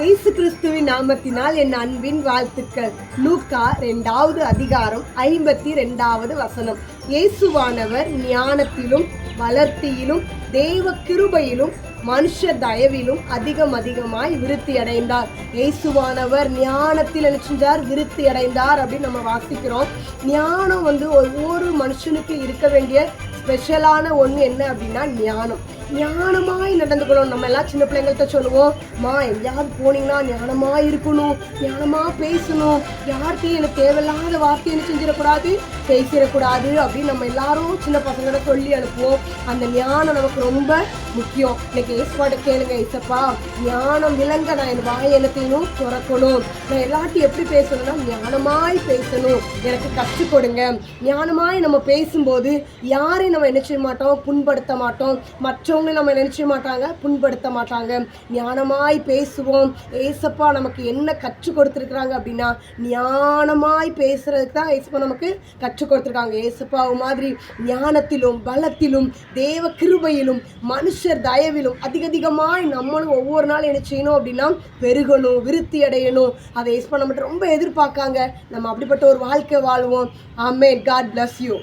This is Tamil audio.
இயேசு கிறிஸ்துவின் நாமத்தினால் என் அன்பின் வாழ்த்துக்கள். லூக்கா ரெண்டாவது அதிகாரம் ஐம்பத்தி ரெண்டாவது வசனம். இயேசுவானவர் ஞானத்திலும் வளர்த்தியிலும் தேவ கிருபையிலும் மனுஷ தயவிலும் அதிகம் அதிகமாய் விருத்தி அடைந்தார். இயேசுவானவர் ஞானத்தில் என்ன விருத்தி அடைந்தார் அப்படின்னு நம்ம வாசிக்கிறோம். ஞானம் வந்து ஒவ்வொரு மனுஷனுக்கு இருக்க வேண்டிய ஸ்பெஷலான ஒன்று என்ன அப்படின்னா ஞானம். ஞானமாய் நடந்து கொள்ளணும். நம்ம எல்லாம் சின்ன பிள்ளைங்கள்ட்ட சொல்லுவோம் மா எங்கேயாவது போனீங்கன்னா ஞானமா இருக்கணும் ஞானமா பேசணும். யார்கிட்டையும் எனக்கு தேவையில்லாத வார்த்தை என்ன செஞ்சிடக்கூடாது பேசிடக்கூடாது அப்படின்னு நம்ம எல்லாரும் சின்ன பசங்களோட சொல்லி அனுப்புவோம். அந்த ஞானம் நமக்கு ரொம்ப முக்கியம். இன்னைக்கு ஏசுபாட்டை கேளுங்க ஏசப்பா. ஞானம் விளங்க நான் என் வாய் எனத்தையும் துறக்கணும். நான் எல்லாத்தையும் எப்படி பேசணும்னா ஞானமாய் பேசணும். எனக்கு கற்றுக் கொடுங்க. ஞானமாய் நம்ம பேசும்போது யாரையும் நம்ம என்ன செய்ய மாட்டோம்? புண்படுத்த மாட்டோம். மற்றவங்களை நம்ம நினைச்ச மாட்டாங்க புண்படுத்த மாட்டாங்க. ஞானமாய் பேசுவோம். ஏசப்பா நமக்கு என்ன கற்றுக் கொடுத்துருக்குறாங்க அப்படின்னா ஞானமாய் பேசுறதுக்கு தான் ஏசப்பா நமக்கு கற்றுக் கொடுத்துருக்காங்க. ஏசப்பா மாதிரி ஞானத்திலும் பலத்திலும் தேவ கிருபையிலும் மனுஷர் தயவிலும் அதிக அதிகமாய் நம்மளும் ஒவ்வொரு நாள் என்ன செய்யணும் அப்படின்னா பெருகணும் விருத்தி அடையணும். அதை ஏசப்பா நம்மகிட்ட ரொம்ப எதிர்பார்க்காங்க. நம்ம அப்படிப்பட்ட ஒரு வாழ்க்கை வாழ்வோம். ஆமே காட் பிளஸ் யூ